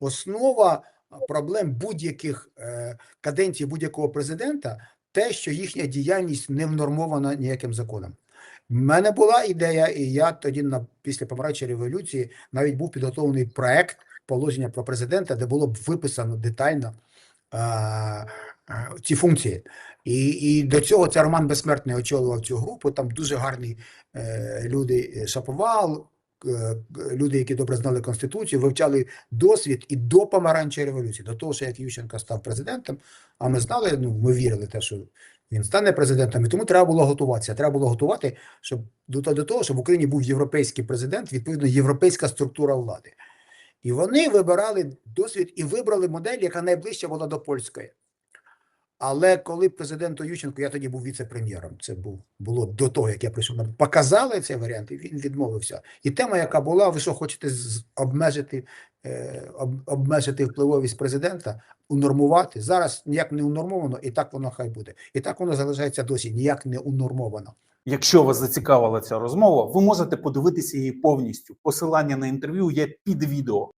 основа проблем будь-яких е, каденцій будь-якого президента те, що їхня діяльність не внормована ніяким законом. У мене була ідея, і я тоді на після помаранчевої революції навіть був підготовлений проект положення про президента, де було б виписано детально е, ці функції. І, і до цього це Роман Безсмертний очолював цю групу. Там дуже гарні е, люди е, Шаповал, люди, які добре знали Конституцію, вивчали досвід і до помаранчевої революції, до того, що як Ющенко став президентом, а ми знали, ну ми вірили те, що він стане президентом, і тому треба було готуватися. Треба було готувати, щоб до, до того, щоб в Україні був європейський президент, відповідно, європейська структура влади. І вони вибирали досвід і вибрали модель, яка найближча була до польської. Але коли президенту Ющенку, я тоді був віце-прем'єром, це був, було до того, як я прийшов, нам показали цей варіант, і він відмовився. І тема, яка була, ви що хочете обмежити, е, об, обмежити впливовість президента, унормувати. Зараз ніяк не унормовано, і так воно хай буде. І так воно залишається досі, ніяк не унормовано. Якщо вас зацікавила ця розмова, ви можете подивитися її повністю. Посилання на інтерв'ю є під відео.